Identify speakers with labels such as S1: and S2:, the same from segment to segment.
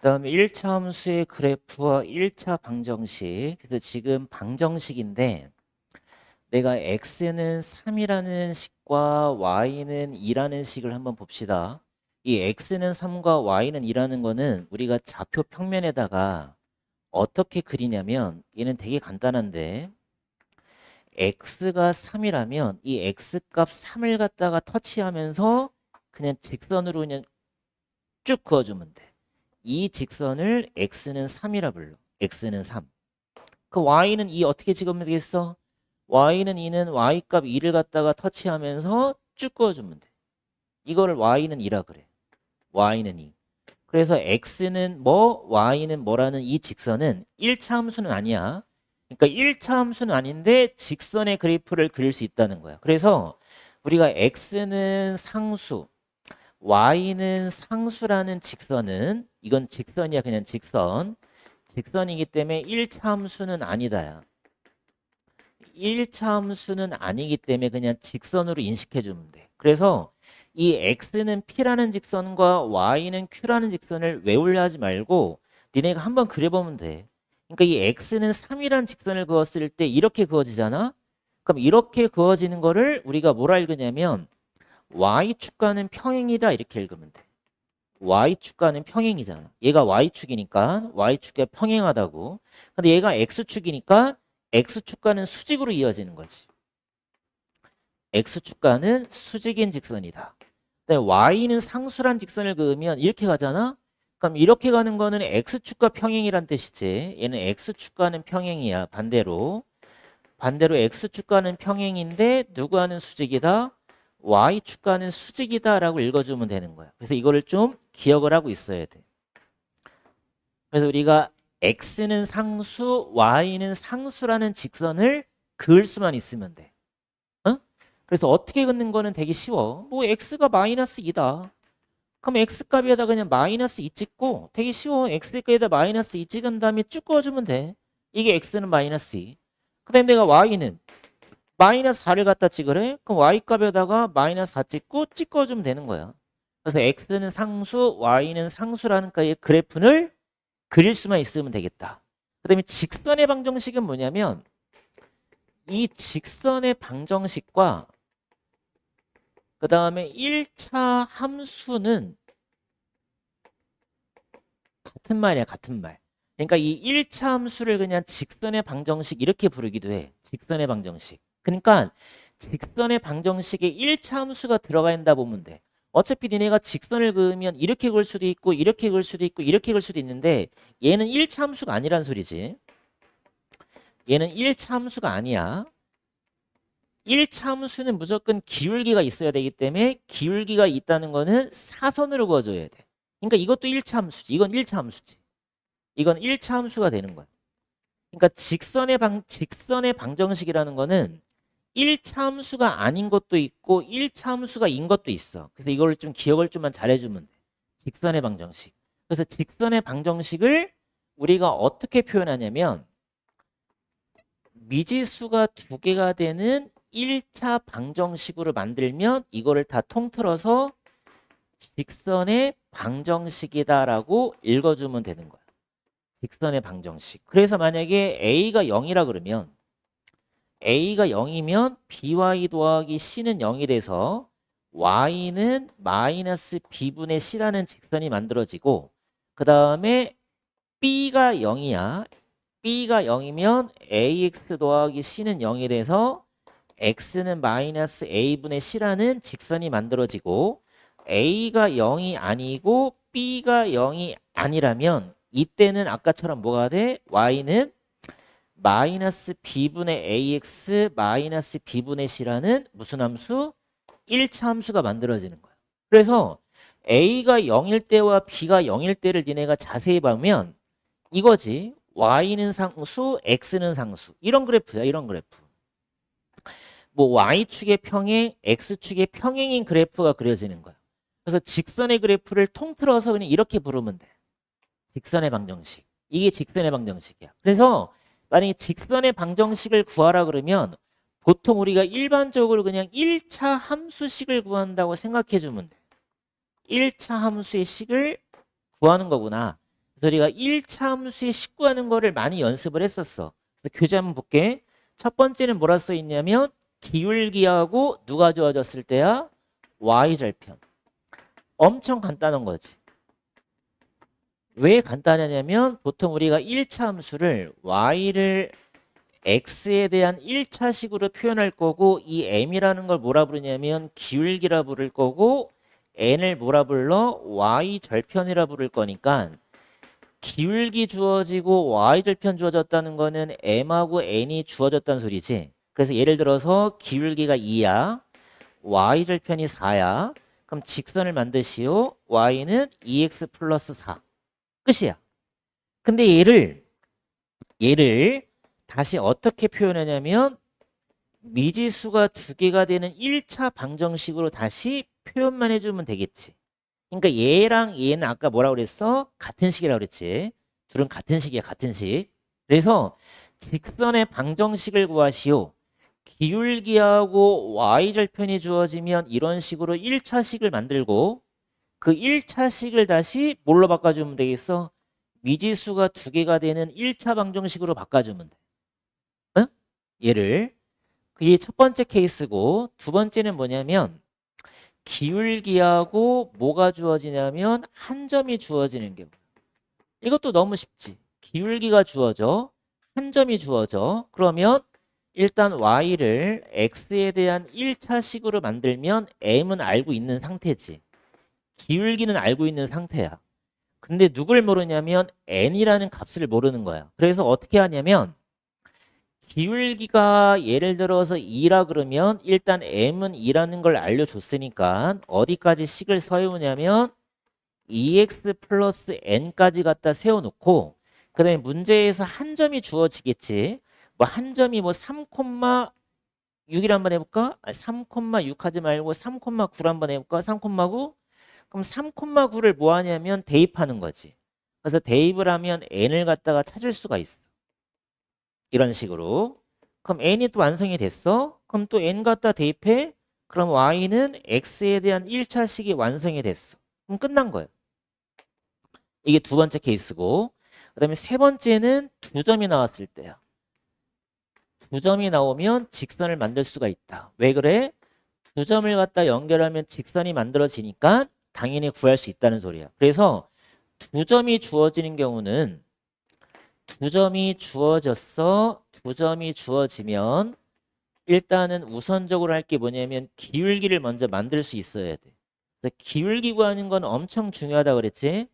S1: 그다음에 1차 함수의 그래프와 1차 방정식. 그래서 지금 방정식인데 내가 x는 3이라는 식과 y는 2라는 식을 한번 봅시다. 이 x는 3과 y는 2라는 거는 우리가 좌표 평면에다가 어떻게 그리냐면 얘는 되게 간단한데 x가 3이라면 이 x값 3을 갖다가 터치하면서 그냥 직선으로 그냥 쭉 그어주면 돼. 이 직선을 x는 3이라 불러. x는 3. 그 y는 2 어떻게 찍으면 되겠어? y는 2는 y값 2를 갖다가 터치하면서 쭉 그어주면 돼. 이거를 y는 2라 그래. y는 2. 그래서 x는 뭐, y는 뭐라는 이 직선은 1차 함수는 아니야. 그러니까 1차 함수는 아닌데 직선의 그래프를 그릴 수 있다는 거야. 그래서 우리가 x는 상수, y는 상수라는 직선은 이건 직선이야 그냥 직선. 직선이기 때문에 1차 함수는 아니다야. 1차 함수는 아니기 때문에 그냥 직선으로 인식해 주면 돼. 그래서 이 x는 p라는 직선과 y는 q라는 직선을 외우려 하지 말고 니네가 한번 그려보면 돼. 그러니까 이 x는 3이라는 직선을 그었을 때 이렇게 그어지잖아. 그럼 이렇게 그어지는 거를 우리가 뭐라 읽으냐면 y축과는 평행이다 이렇게 읽으면 돼. y축과는 평행이잖아. 얘가 y축이니까 y축과 평행하다고. 근데 얘가 x축이니까 x축과는 수직으로 이어지는 거지. x축과는 수직인 직선이다. 근데 y는 상수란 직선을 그으면 이렇게 가잖아. 그럼 이렇게 가는 거는 x축과 평행이란 뜻이지. 얘는 x축과는 평행이야. 반대로. 반대로 x축과는 평행인데 누구와는 수직이다? Y축과는 수직이다라고 읽어주면 되는 거야. 그래서 이거를 좀 기억을 하고 있어야 돼. 그래서 우리가 x는 상수, y는 상수라는 직선을 그을 수만 있으면 돼. 어? 그래서 어떻게 긋는 거는 되게 쉬워. 뭐 x가 마이너스 2다. 그럼 x값에다 그냥 마이너스 2 찍고 되게 쉬워. x값에다 마이너스 2 찍은 다음에 쭉 그어주면 돼. 이게 x는 마이너스 2. 그 다음에 내가 y는 마이너스 4를 갖다 찍으래. 그럼 y값에다가 마이너스 4 찍고 찍어주면 되는 거야. 그래서 x는 상수, y는 상수라는 그 그래프를 그릴 수만 있으면 되겠다. 그 다음에 직선의 방정식은 뭐냐면 이 직선의 방정식과 그 다음에 1차 함수는 같은 말이야, 같은 말. 그러니까 이 1차 함수를 그냥 직선의 방정식 이렇게 부르기도 해. 직선의 방정식. 그러니까 직선의 방정식에 1차 함수가 들어가 있다 보면 돼. 어차피 니네가 직선을 그으면 이렇게 그을 수도 있고 이렇게 그을 수도 있고 이렇게 그을 수도 있는데 얘는 1차 함수가 아니란 소리지. 얘는 1차 함수가 아니야. 1차 함수는 무조건 기울기가 있어야 되기 때문에 기울기가 있다는 거는 사선으로 그어줘야 돼. 그러니까 이것도 1차 함수지. 이건 1차 함수지. 이건 1차 함수가 되는 거야. 그러니까 직선의 방 직선의 방정식이라는 거는 1차 함수가 아닌 것도 있고 1차 함수가 인 것도 있어. 그래서 이걸 좀 기억을 좀만 잘해주면 돼. 직선의 방정식. 그래서 직선의 방정식을 우리가 어떻게 표현하냐면 미지수가 두 개가 되는 1차 방정식으로 만들면 이거를 다 통틀어서 직선의 방정식이다라고 읽어주면 되는 거야. 직선의 방정식. 그래서 만약에 a가 0이라 그러면 a가 0이면 by 더하기 c는 0이 돼서 y는 마이너스 b분의 c라는 직선이 만들어지고 그 다음에 b가 0이야. b가 0이면 ax 더하기 c는 0이 돼서 x는 마이너스 a분의 c라는 직선이 만들어지고 a가 0이 아니고 b가 0이 아니라면 이때는 아까처럼 뭐가 돼? y는 마이너스 b분의 ax 마이너스 b분의 c라는 무슨 함수? 1차 함수가 만들어지는 거야. 그래서 a가 0일 때와 b가 0일 때를 니네가 자세히 보면 이거지. y는 상수, x는 상수. 이런 그래프야. 이런 그래프. 뭐 y축의 평행, x축의 평행인 그래프가 그려지는 거야. 그래서 직선의 그래프를 통틀어서 그냥 이렇게 부르면 돼. 직선의 방정식. 이게 직선의 방정식이야. 그래서 만약에 직선의 방정식을 구하라 그러면 보통 우리가 일반적으로 그냥 1차 함수식을 구한다고 생각해 주면 돼. 1차 함수의 식을 구하는 거구나. 그래서 우리가 1차 함수에 식구하는 거를 많이 연습을 했었어. 그래서 교재 한번 볼게. 첫 번째는 뭐라 써 있냐면 기울기하고 누가 주어졌을 때야? y절편. 엄청 간단한 거지. 왜 간단하냐면 보통 우리가 1차 함수를 y를 x에 대한 1차식으로 표현할 거고 이 m이라는 걸 뭐라 부르냐면 기울기라 부를 거고 n을 뭐라 불러? y절편이라 부를 거니까 기울기 주어지고 y절편 주어졌다는 거는 m하고 n이 주어졌다는 소리지. 그래서 예를 들어서 기울기가 2야. y절편이 4야. 그럼 직선을 만드시오. y는 2x 플러스 4. 끝이야. 근데 얘를 얘를 다시 어떻게 표현하냐면 미지수가 두 개가 되는 1차 방정식으로 다시 표현만 해주면 되겠지. 그러니까 얘랑 얘는 아까 뭐라 그랬어? 같은 식이라고 그랬지. 둘은 같은 식이야, 같은 식. 그래서 직선의 방정식을 구하시오. 기울기하고 y절편이 주어지면 이런 식으로 1차식을 만들고 그 1차식을 다시 뭘로 바꿔주면 되겠어? 미지수가 두 개가 되는 1차 방정식으로 바꿔주면 돼. 응? 얘를. 그게 첫 번째 케이스고 두 번째는 뭐냐면 기울기하고 뭐가 주어지냐면 한 점이 주어지는 경우. 이것도 너무 쉽지. 기울기가 주어져. 한 점이 주어져. 그러면 일단 y를 x에 대한 1차식으로 만들면 m은 알고 있는 상태지. 기울기는 알고 있는 상태야. 근데 누굴 모르냐면 n이라는 값을 모르는 거야. 그래서 어떻게 하냐면 기울기가 예를 들어서 2라 그러면 일단 m은 2라는 걸 알려줬으니까 어디까지 식을 세우냐면 2x 플러스 n까지 갖다 세워놓고 그 다음에 문제에서 한 점이 주어지겠지. 뭐 한 점이 뭐 3,6이라 한번 해볼까? 3,6 하지 말고 3,9로 한번 해볼까? 3,9? 그럼 3,9를 뭐 하냐면 대입하는 거지. 그래서 대입을 하면 n을 갖다가 찾을 수가 있어. 이런 식으로. 그럼 n이 또 완성이 됐어? 그럼 또 n 갖다 대입해? 그럼 y는 x에 대한 1차식이 완성이 됐어. 그럼 끝난 거예요. 이게 두 번째 케이스고 그 다음에 세 번째는 두 점이 나왔을 때야. 두 점이 나오면 직선을 만들 수가 있다. 왜 그래? 두 점을 갖다 연결하면 직선이 만들어지니까 당연히 구할 수 있다는 소리야. 그래서 두 점이 주어지는 경우는 두 점이 주어졌어. 두 점이 주어지면 일단은 우선적으로 할 게 뭐냐면 기울기를 먼저 만들 수 있어야 돼. 기울기 구하는 건 엄청 중요하다 그랬지.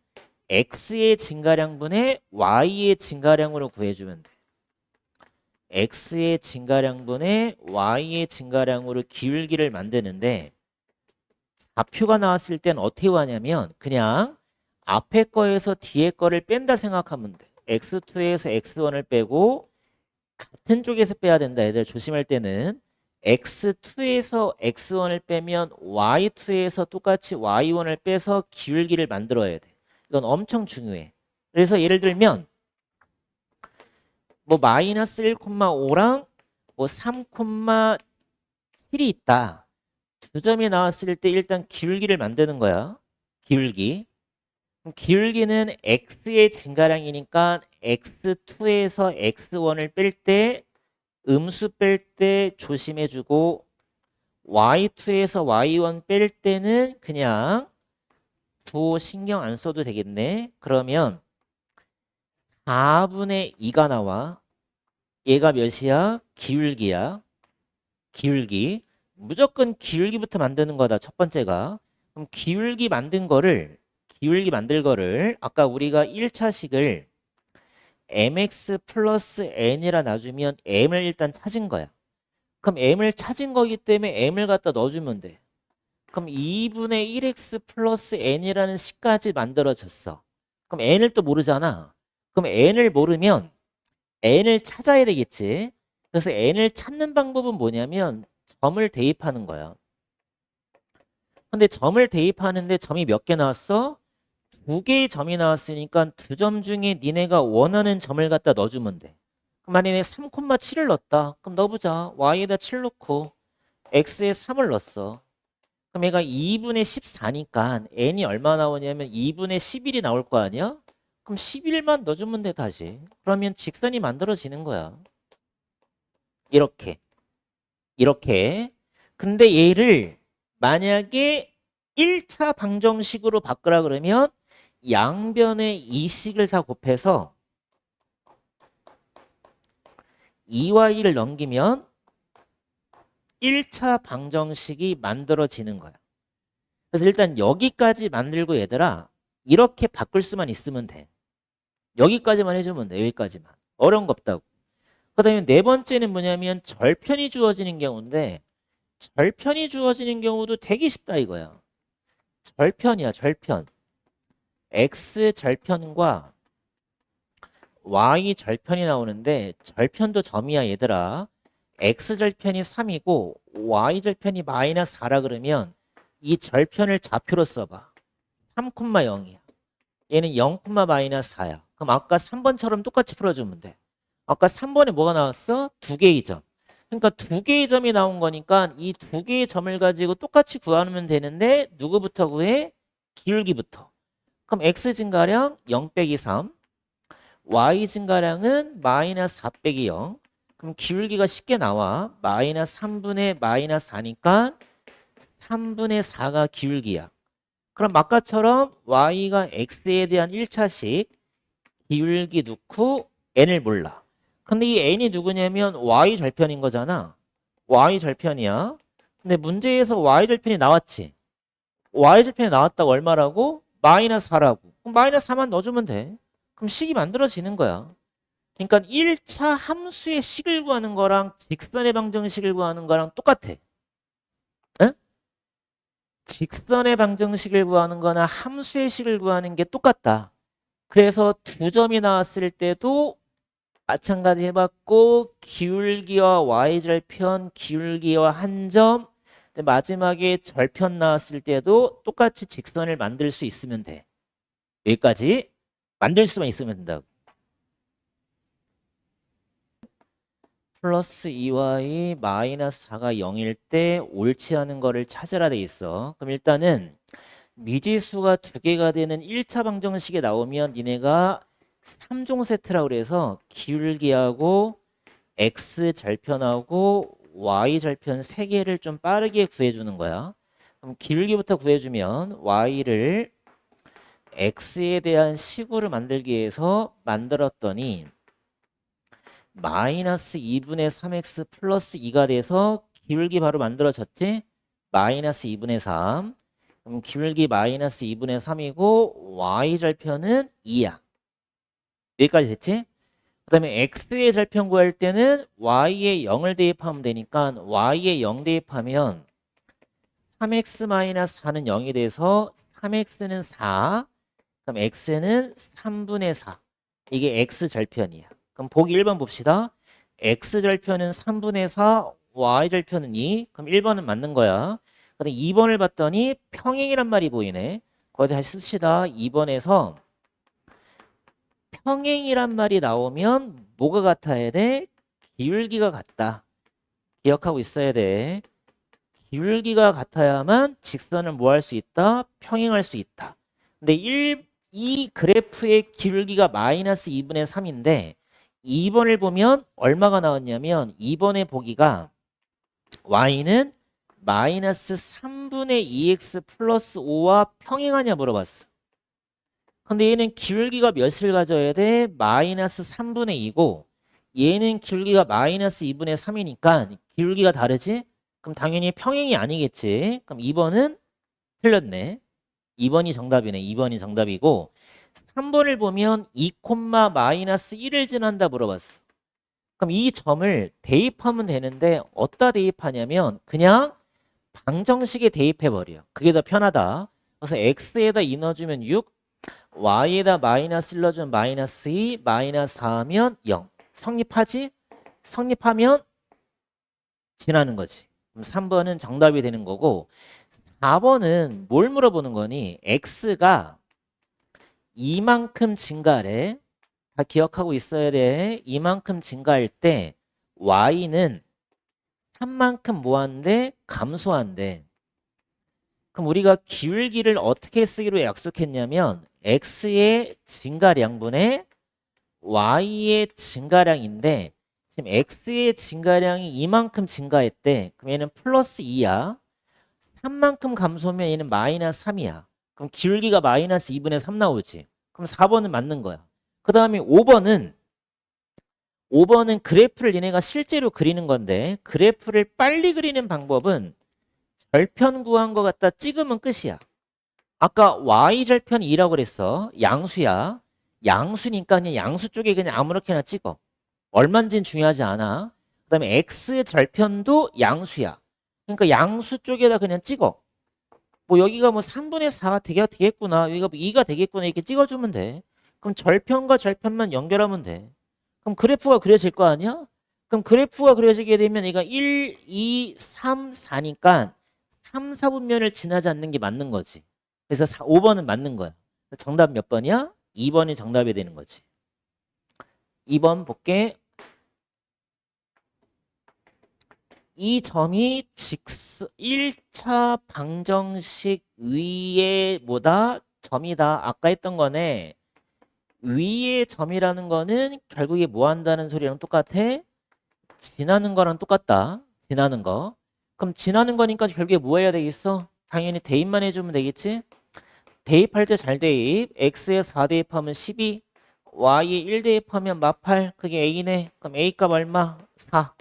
S1: x의 증가량분의 y의 증가량으로 구해주면 돼. x의 증가량분의 y의 증가량으로 기울기를 만드는데 좌표가 나왔을 땐 어떻게 하냐면 그냥 앞에 거에서 뒤에 거를 뺀다 생각하면 돼. x2에서 x1을 빼고 같은 쪽에서 빼야 된다. 애들 조심할 때는 x2에서 x1을 빼면 y2에서 똑같이 y1을 빼서 기울기를 만들어야 돼. 이건 엄청 중요해. 그래서 예를 들면 뭐 마이너스 1,5랑 뭐 3,7이 있다. 두 점이 나왔을 때 일단 기울기를 만드는 거야. 기울기. 그럼 기울기는 x의 증가량이니까 x2에서 x1을 뺄 때 음수 뺄 때 조심해주고 y2에서 y1 뺄 때는 그냥 부 신경 안 써도 되겠네. 그러면 4분의 2가 나와. 얘가 몇이야? 기울기야. 기울기. 무조건 기울기부터 만드는 거다. 첫 번째가. 그럼 기울기 만든 거를 기울기 만들 거를 아까 우리가 1차식을 mx 플러스 n이라 놔주면 m을 일단 찾은 거야. 그럼 m을 찾은 거기 때문에 m을 갖다 넣어주면 돼. 그럼 2분의 1x 플러스 n이라는 식까지 만들어졌어. 그럼 n을 또 모르잖아. 그럼 n을 모르면 n을 찾아야 되겠지. 그래서 n을 찾는 방법은 뭐냐면 점을 대입하는 거야. 근데 점을 대입하는데 점이 몇 개 나왔어? 두 개의 점이 나왔으니까 두 점 중에 니네가 원하는 점을 갖다 넣어주면 돼. 그럼 만약에 3,7을 넣었다. 그럼 넣어보자. y에다 7 넣고 x에 3을 넣었어. 그럼 얘가 2분의 14니까 n이 얼마 나오냐면 2분의 11이 나올 거 아니야? 그럼 11만 넣어주면 돼 다시. 그러면 직선이 만들어지는 거야. 이렇게. 이렇게. 근데 얘를 만약에 1차 방정식으로 바꾸라 그러면 양변의 이식을 다 곱해서 2와 1을 넘기면 1차 방정식이 만들어지는 거야. 그래서 일단 여기까지 만들고 얘들아 이렇게 바꿀 수만 있으면 돼. 여기까지만 해주면 돼. 여기까지만. 어려운 거 없다고. 그 다음에 네 번째는 뭐냐면 절편이 주어지는 경우인데 절편이 주어지는 경우도 되게 쉽다 이거야. 절편이야 절편. x 절편과 y 절편이 나오는데 절편도 점이야 얘들아. x 절편이 3이고 y 절편이 마이너스 4라 그러면 이 절편을 좌표로 써봐. 3,0이야. 얘는 0, 마이너스 4야. 그럼 아까 3번처럼 똑같이 풀어주면 돼. 아까 3번에 뭐가 나왔어? 두 개의 점. 그러니까 두 개의 점이 나온 거니까 이 두 개의 점을 가지고 똑같이 구하면 되는데 누구부터 구해? 기울기부터. 그럼 x 증가량 0 빼기 3. y 증가량은 마이너스 4 빼기 0. 그럼 기울기가 쉽게 나와. 마이너스 3분의 마이너스 4니까 3분의 4가 기울기야. 그럼 아까처럼 y가 x에 대한 1차식 기울기 넣고 n을 몰라. 근데 이 n이 누구냐면 y 절편인 거잖아. y 절편이야. 근데 문제에서 y 절편이 나왔지. y 절편이 나왔다고 얼마라고? 마이너스 4라고. 그럼 마이너스 4만 넣어주면 돼. 그럼 식이 만들어지는 거야. 그러니까 1차 함수의 식을 구하는 거랑 직선의 방정식을 구하는 거랑 똑같아. 응? 직선의 방정식을 구하는 거나 함수의 식을 구하는 게 똑같다. 그래서 두 점이 나왔을 때도 마찬가지 해봤고 기울기와 y절편, 기울기와 한 점, 마지막에 절편 나왔을 때도 똑같이 직선을 만들 수 있으면 돼. 여기까지 만들 수만 있으면 된다고. 플러스 2y 마이너스 4가 0일 때 옳지 않은 거를 찾으라 돼 있어. 그럼 일단은 미지수가 두 개가 되는 1차 방정식에 나오면 니네가 3종 세트라고 그래서 기울기하고 x 절편하고 y 절편 세 개를 좀 빠르게 구해주는 거야. 그럼 기울기부터 구해주면 y를 x에 대한 시구를 만들기 위해서 만들었더니 마이너스 2분의 3x 플러스 2가 돼서 기울기 바로 만들어졌지? 마이너스 2분의 3 그럼 기울기 마이너스 2분의 3이고 y절편은 2야 여기까지 됐지? 그 다음에 x의 절편 구할 때는 y에 0을 대입하면 되니까 y에 0 대입하면 3x-4는 0이 돼서 3x는 4 그럼 x는 3분의 4 이게 x절편이야 그럼 보기 1번 봅시다. x절편은 3분의 4, y절편은 2. 그럼 1번은 맞는 거야. 근데 2번을 봤더니 평행이란 말이 보이네. 거기 다시 씁시다. 2번에서 평행이란 말이 나오면 뭐가 같아야 돼? 기울기가 같다. 기억하고 있어야 돼. 기울기가 같아야만 직선을 뭐 할 수 있다? 평행할 수 있다. 근데 1, 이 그래프의 기울기가 마이너스 2분의 3인데 2번을 보면 얼마가 나왔냐면 2번의 보기가 y는 마이너스 3분의 2x 플러스 5와 평행하냐 물어봤어. 근데 얘는 기울기가 몇을 가져야 돼? 마이너스 3분의 2고 얘는 기울기가 마이너스 2분의 3이니까 기울기가 다르지? 그럼 당연히 평행이 아니겠지. 그럼 2번은 틀렸네. 2번이 정답이네. 2번이 정답이고 3번을 보면 2, 마이너스 1을 지난다 물어봤어. 그럼 이 점을 대입하면 되는데 어디다 대입하냐면 그냥 방정식에 대입해버려. 그게 더 편하다. 그래서 x에다 2 넣어주면 6, y에다 마이너스 1 넣어주면 마이너스 2, 마이너스 4하면 0. 성립하지? 성립하면 지나는 거지. 그럼 3번은 정답이 되는 거고 4번은 뭘 물어보는 거니? x가 이만큼 증가래. 다 기억하고 있어야 돼. 이만큼 증가할 때 y는 3만큼 뭐한대? 감소한대. 그럼 우리가 기울기를 어떻게 쓰기로 약속했냐면 x의 증가량분의 y의 증가량인데 지금 x의 증가량이 이만큼 증가했대. 그럼 얘는 플러스 2야. 3만큼 감소하면 얘는 마이너스 3이야. 그럼 기울기가 마이너스 2분의 3 나오지. 그럼 4번은 맞는 거야. 그 다음에 5번은 5번은 그래프를 얘네가 실제로 그리는 건데 그래프를 빨리 그리는 방법은 절편 구한 거 갖다 찍으면 끝이야. 아까 y절편 2라고 그랬어. 양수야. 양수니까 그냥 양수 쪽에 그냥 아무렇게나 찍어. 얼만지는 중요하지 않아. 그 다음에 x절편도 양수야. 그러니까 양수 쪽에다 그냥 찍어. 뭐 여기가 뭐 3분의 4가 되게, 되겠구나. 여기가 뭐 2가 되겠구나. 이렇게 찍어주면 돼. 그럼 절편과 절편만 연결하면 돼. 그럼 그래프가 그려질 거 아니야? 그럼 그래프가 그려지게 되면 얘가 1, 2, 3, 4니까 3, 4분면을 지나지 않는 게 맞는 거지. 그래서 4, 5번은 맞는 거야. 정답 몇 번이야? 2번이 정답이 되는 거지. 2번 볼게. 이 점이 직스 1차 방정식 위에 뭐다? 점이다. 아까 했던 거네. 위의 점이라는 거는 결국에 뭐 한다는 소리랑 똑같아? 지나는 거랑 똑같다. 지나는 거. 그럼 지나는 거니까 결국에 뭐 해야 되겠어? 당연히 대입만 해주면 되겠지? 대입할 때 잘 대입. x에 4 대입하면 12. y에 1 대입하면 마8. 그게 a네. 그럼 a 값 얼마? 4.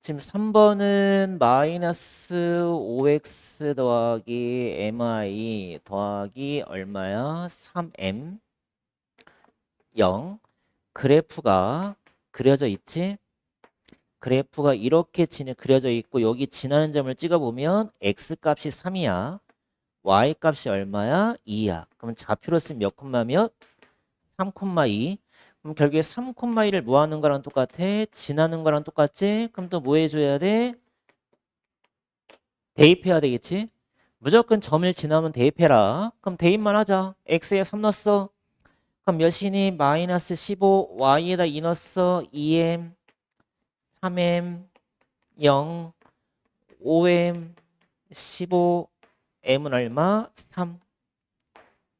S1: 지금 3번은 마이너스 5x 더하기 mi 더하기 얼마야? 3m 0 그래프가 그려져 있지? 그래프가 이렇게 지내 그려져 있고 여기 지나는 점을 찍어보면 x 값이 3이야 y 값이 얼마야? 2야 그럼 좌표로 쓰면 몇 콤마 몇? 3 콤마 2 그럼 결국에 3,2를 뭐 하는 거랑 똑같아? 지나는 거랑 똑같지? 그럼 또 뭐 해줘야 돼? 대입해야 되겠지? 무조건 점을 지나면 대입해라. 그럼 대입만 하자. x에 3 넣었어. 그럼 몇이니? 마이너스 15, y에다 2 넣었어. 2m, 3m, 0, 5m, 15, m은 얼마? 3.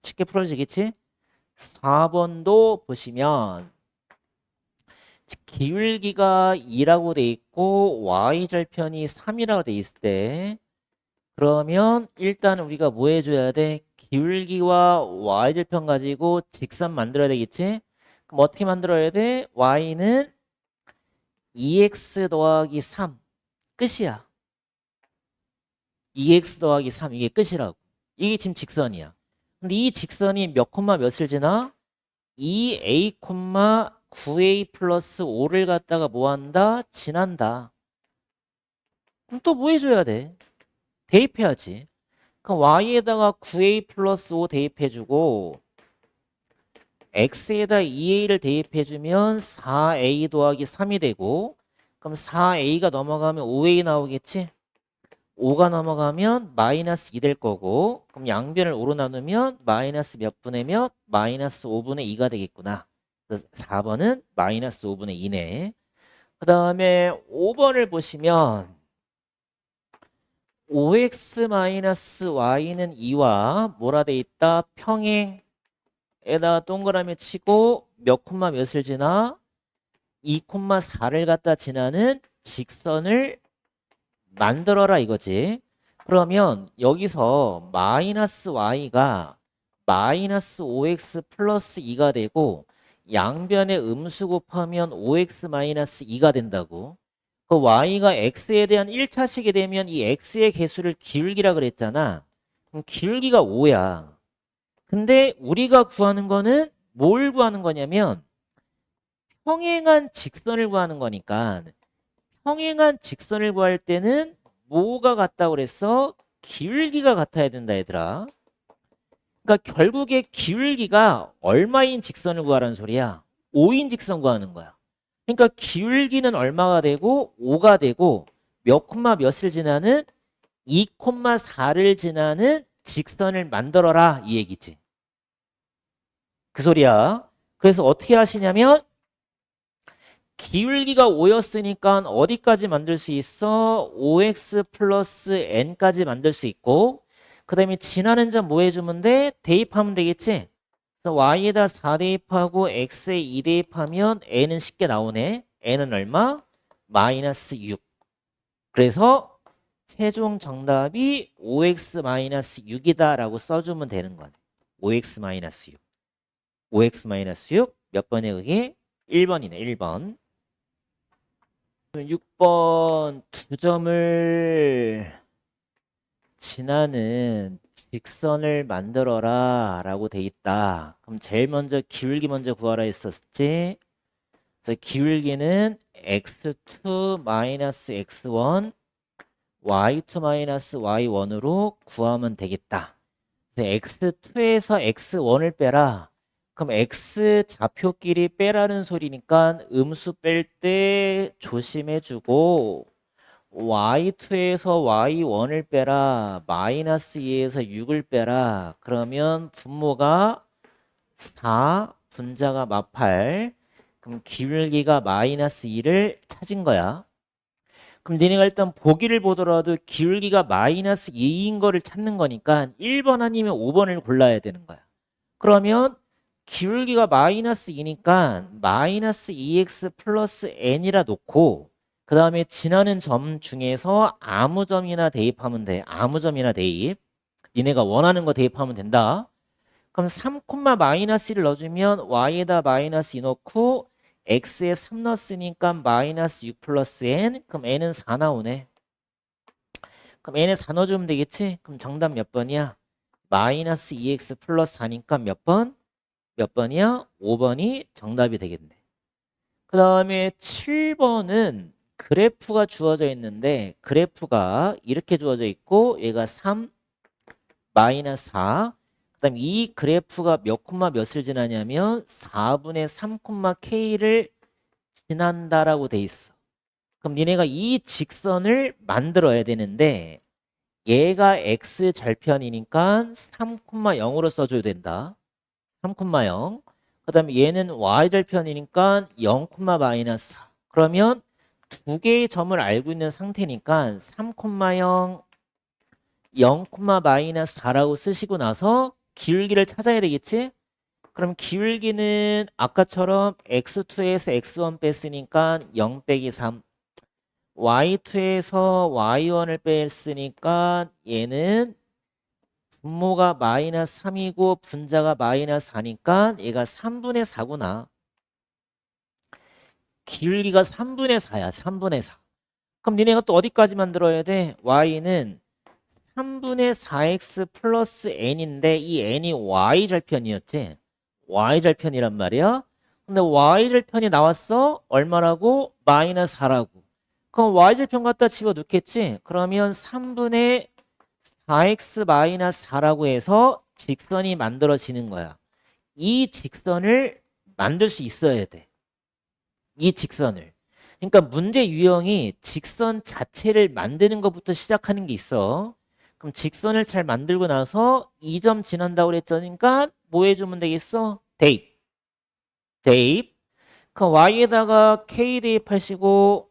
S1: 쉽게 풀어지겠지? 4번도 보시면 기울기가 2라고 돼 있고 y절편이 3이라고 돼 있을 때 그러면 일단 우리가 뭐 해줘야 돼? 기울기와 y절편 가지고 직선 만들어야 되겠지? 그럼 어떻게 만들어야 돼? y는 2x 더하기 3 끝이야 2x 더하기 3 이게 끝이라고 이게 지금 직선이야 근데 이 직선이 몇 콤마 몇을 지나? 2a 콤마 9a 플러스 5를 갖다가 뭐 한다? 지난다. 그럼 또 뭐 해줘야 돼? 대입해야지. 그럼 y에다가 9a 플러스 5 대입해주고 x에다 2a를 대입해주면 4a 더하기 3이 되고 그럼 4a가 넘어가면 5a 나오겠지? 5가 넘어가면 마이너스 2 될 거고 그럼 양변을 5로 나누면 마이너스 몇 분의 몇? 마이너스 5분의 2가 되겠구나. 그래서 4번은 마이너스 5분의 2네. 그 다음에 5번을 보시면 5x 마이너스 y는 2와 뭐라 돼 있다? 평행에다 동그라미 치고 몇 콤마 몇을 지나? 2 콤마 4를 갖다 지나는 직선을 만들어라 이거지. 그러면 여기서 마이너스 y가 마이너스 5x 플러스 2가 되고 양변에 음수 곱하면 5x 마이너스 2가 된다고. 그 y가 x에 대한 1차식이 되면 이 x의 개수를 기울기라 그랬잖아. 그럼 기울기가 5야. 근데 우리가 구하는 거는 뭘 구하는 거냐면 평행한 직선을 구하는 거니까 평행한 직선을 구할 때는 뭐가 같다고 그랬어? 기울기가 같아야 된다 얘들아. 그러니까 결국에 기울기가 얼마인 직선을 구하라는 소리야? 5인 직선 구하는 거야. 그러니까 기울기는 얼마가 되고 5가 되고 몇 콤마 몇을 지나는 2 콤마 4를 지나는 직선을 만들어라 이 얘기지. 그 소리야. 그래서 어떻게 하시냐면 기울기가 5였으니까 어디까지 만들 수 있어? 5x 플러스 n까지 만들 수 있고 그 다음에 지나는 점 뭐 해주면 돼? 대입하면 되겠지? 그래서 y에다 4 대입하고 x에 2 대입하면 n은 쉽게 나오네. n은 얼마? 마이너스 6. 그래서 최종 정답이 5x 마이너스 6이다 라고 써주면 되는 거네. 5x 마이너스 6. 5x 마이너스 6. 몇 번에 그게? 1번이네. 1번. 6번 두 점을 지나는 직선을 만들어라 라고 돼 있다. 그럼 제일 먼저 기울기 먼저 구하라 했었지. 그래서 기울기는 x2 마이너스 x1 y2 마이너스 y1으로 구하면 되겠다. 그래서 x2에서 x1을 빼라. 그럼 x 좌표끼리 빼라는 소리니까 음수 뺄 때 조심해주고 y2에서 y1을 빼라. 마이너스 2에서 6을 빼라. 그러면 분모가 4, 분자가 마팔. 그럼 기울기가 마이너스 2를 찾은 거야. 그럼 니네가 일단 보기를 보더라도 기울기가 마이너스 2인 거를 찾는 거니까 1번 아니면 5번을 골라야 되는 거야. 그러면 기울기가 마이너스 2니까 마이너스 2x 플러스 n이라 놓고 그 다음에 지나는 점 중에서 아무 점이나 대입하면 돼. 아무 점이나 대입. 니네가 원하는 거 대입하면 된다. 그럼 3, 마이너스 1을 넣어주면 y에다 마이너스 2 넣고 x에 3 넣었으니까 마이너스 6 플러스 n. 그럼 n은 4 나오네. 그럼 n에 4 넣어주면 되겠지? 그럼 정답 몇 번이야? 마이너스 2x 플러스 4니까 몇 번? 몇 번이야? 5번이 정답이 되겠네. 그 다음에 7번은 그래프가 주어져 있는데 그래프가 이렇게 주어져 있고 얘가 3 마이너스 4 그 다음 이 그래프가 몇 콤마 몇을 지나냐면 4분의 3 콤마 k를 지난다라고 돼 있어. 그럼 니네가 이 직선을 만들어야 되는데 얘가 x 절편이니까 3 콤마 0으로 써줘야 된다. 3 콤마 0. 그 다음에 얘는 y 절편이니까 0 콤마 마이너스 4. 그러면 두 개의 점을 알고 있는 상태니까 3, 0, 0, 마이너스 4라고 쓰시고 나서 기울기를 찾아야 되겠지? 그럼 기울기는 아까처럼 x2에서 x1 뺐으니까 0 빼기 3 y2에서 y1을 뺐으니까 얘는 분모가 마이너스 3이고 분자가 마이너스 4니까 얘가 3분의 4구나. 기울기가 3분의 4야. 3분의 4. 그럼 니네가 또 어디까지 만들어야 돼? y는 3분의 4x 플러스 n인데 이 n이 y절편이었지? y절편이란 말이야. 근데 y절편이 나왔어? 얼마라고? 마이너스 4라고. 그럼 y절편 갖다 집어넣겠지? 그러면 3분의 4x 마이너스 4라고 해서 직선이 만들어지는 거야. 이 직선을 만들 수 있어야 돼. 이 직선을. 그러니까 문제 유형이 직선 자체를 만드는 것부터 시작하는 게 있어. 그럼 직선을 잘 만들고 나서 2점 지난다고 그랬으니까 뭐 해주면 되겠어? 대입. 대입. 그 y에다가 k 대입하시고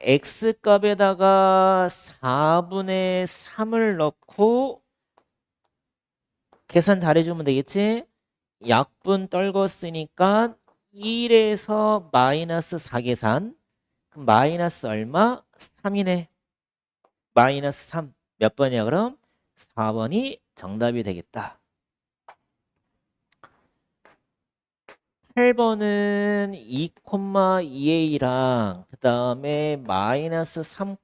S1: x 값에다가 4분의 3을 넣고 계산 잘해주면 되겠지? 약분 떨궜으니까 1에서 마이너스 4 계산. 그럼 마이너스 얼마? 3이네. 마이너스 3. 몇 번이야 그럼? 4번이 정답이 되겠다. 8번은 2,2a랑 그 다음에 마이너스 3,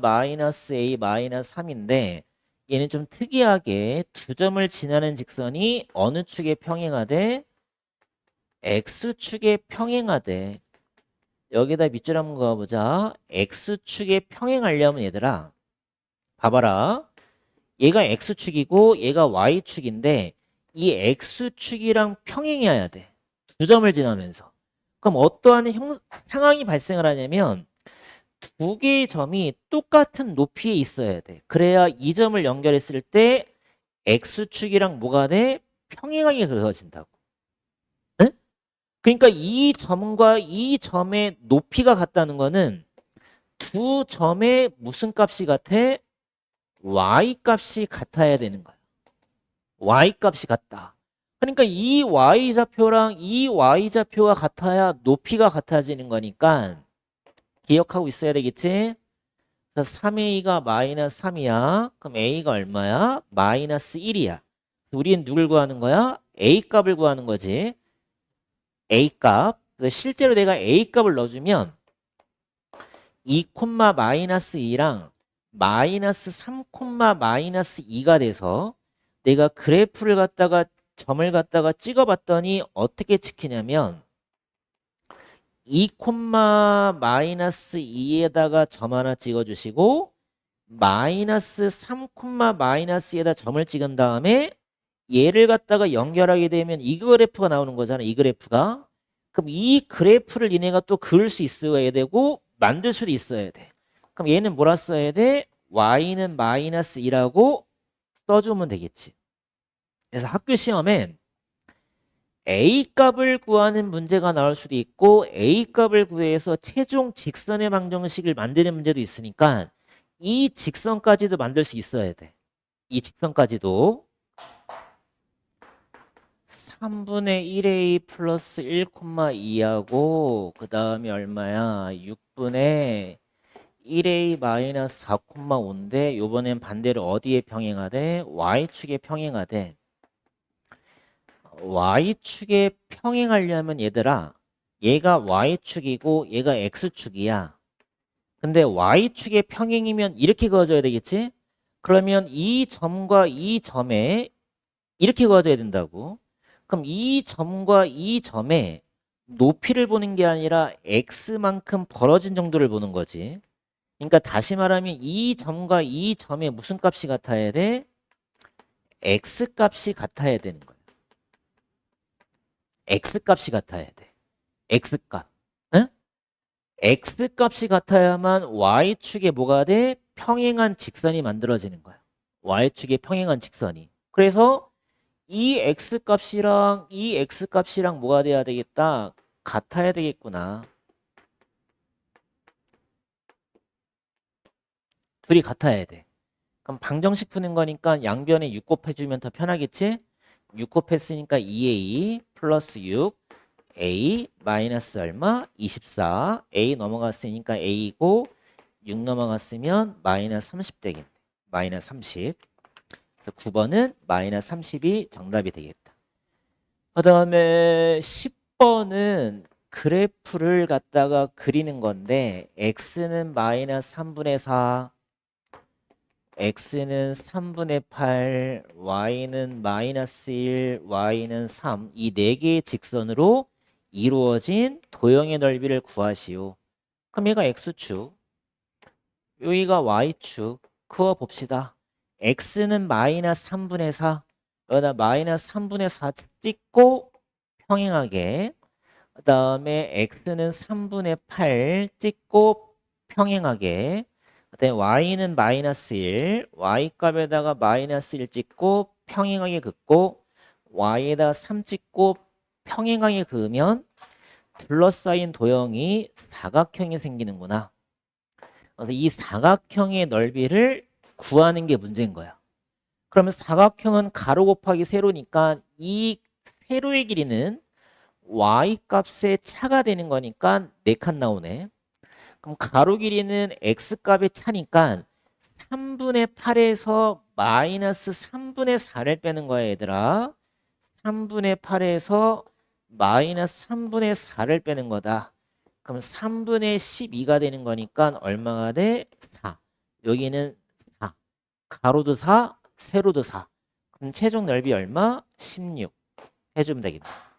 S1: 마이너스 a 마이너스 3인데 얘는 좀 특이하게 두 점을 지나는 직선이 어느 축에 평행하되 x축에 평행하되 여기다 밑줄 한번 그어보자. X축에 평행하려면 얘들아 봐봐라. 얘가 x축이고 얘가 y축인데 이 x축이랑 평행해야 돼 두 점을 지나면서 그럼 어떠한 형, 상황이 발생을 하냐면 두 개의 점이 똑같은 높이에 있어야 돼 그래야 이 점을 연결했을 때 x축이랑 뭐가 돼? 평행하게 그려진다고 그러니까 이 점과 이 점의 높이가 같다는 거는 두 점의 무슨 값이 같아? y 값이 같아야 되는 거야. y 값이 같다. 그러니까 이 y 좌표랑 이 y 좌표가 같아야 높이가 같아지는 거니까 기억하고 있어야 되겠지? 그래서 3a가 마이너스 3이야. 그럼 a가 얼마야? 마이너스 1이야. 우리는 누굴 구하는 거야? a 값을 구하는 거지. a 값. 그래서 실제로 내가 a 값을 넣어주면 2 콤마 마이너스 2랑 마이너스 3 콤마 마이너스 2가 돼서 내가 그래프를 갖다가 점을 갖다가 찍어봤더니 어떻게 찍히냐면 2 콤마 마이너스 2에다가 점 하나 찍어주시고 마이너스 3 콤마 마이너스에다 점을 찍은 다음에 얘를 갖다가 연결하게 되면 이 그래프가 나오는 거잖아 이 그래프가. 그럼 이 그래프를 얘네가 또 그을 수 있어야 되고 만들 수도 있어야 돼. 그럼 얘는 뭐라 써야 돼? y는 마이너스 2라고 써주면 되겠지 그래서 학교 시험에 a 값을 구하는 문제가 나올 수도 있고 a 값을 구해서 최종 직선의 방정식을 만드는 문제도 있으니까 이 직선까지도 만들 수 있어야 돼. 이 직선까지도 3분의 1a 플러스 1,2하고 그 다음에 얼마야? 6분의 1a 마이너스 4,5인데 요번엔 반대로 어디에 평행하대? y축에 평행하대. Y축에 평행하려면 얘들아 얘가 y축이고 얘가 x축이야. 근데 y축에 평행이면 이렇게 그어져야 되겠지? 그러면 이 점과 이 점에 이렇게 그어져야 된다고. 그럼 이 점과 이 점에 높이를 보는 게 아니라 x만큼 벌어진 정도를 보는 거지. 그러니까 다시 말하면 이 점과 이 점의 무슨 값이 같아야 돼? x 값이 같아야 되는 거야. X 값이 같아야 돼. x 값. 응? x 값이 같아야만 y축에 뭐가 돼? 평행한 직선이 만들어지는 거야. y축에 평행한 직선이. 그래서 이 x 값이랑 이 x 값이랑 뭐가 돼야 되겠다? 같아야 되겠구나. 둘이 같아야 돼. 그럼 방정식 푸는 거니까 양변에 6 곱해주면 더 편하겠지? 6 곱했으니까 2a 플러스 6 a 마이너스 얼마? 24 a 넘어갔으니까 a고 6 넘어갔으면 마이너스 30 되겠네. 마이너스 30 그래서 9번은 마이너스 30이 정답이 되겠다. 그 다음에 10번은 그래프를 갖다가 그리는 건데 x는 마이너스 3분의 4 x는 3분의 8, y는 마이너스 1, y는 3. 이 네 개의 직선으로 이루어진 도형의 넓이를 구하시오. 그럼 얘가 x축, 여기가 y축. 그어 봅시다. x는 마이너스 3분의 4, 여기다 마이너스 3분의 4 찍고 평행하게. 그 다음에 x는 3분의 8 찍고 평행하게. 그다음에 y는 마이너스 1, y 값에다가 마이너스 1 찍고 평행하게 긋고 y에다 3 찍고 평행하게 그으면 둘러싸인 도형이 사각형이 생기는구나. 그래서 이 사각형의 넓이를 구하는 게 문제인 거야. 그러면 사각형은 가로 곱하기 세로니까 이 세로의 길이는 y 값의 차가 되는 거니까 4칸 나오네. 그럼 가로 길이는 x 값의 차니까 3분의 8에서 마이너스 3분의 4를 빼는 거야 얘들아. 3분의 8에서 마이너스 3분의 4를 빼는 거다. 그럼 3분의 12가 되는 거니까 얼마가 돼? 4. 여기는 4. 가로도 4, 세로도 4. 그럼 최종 넓이 얼마? 16. 해주면 되겠다.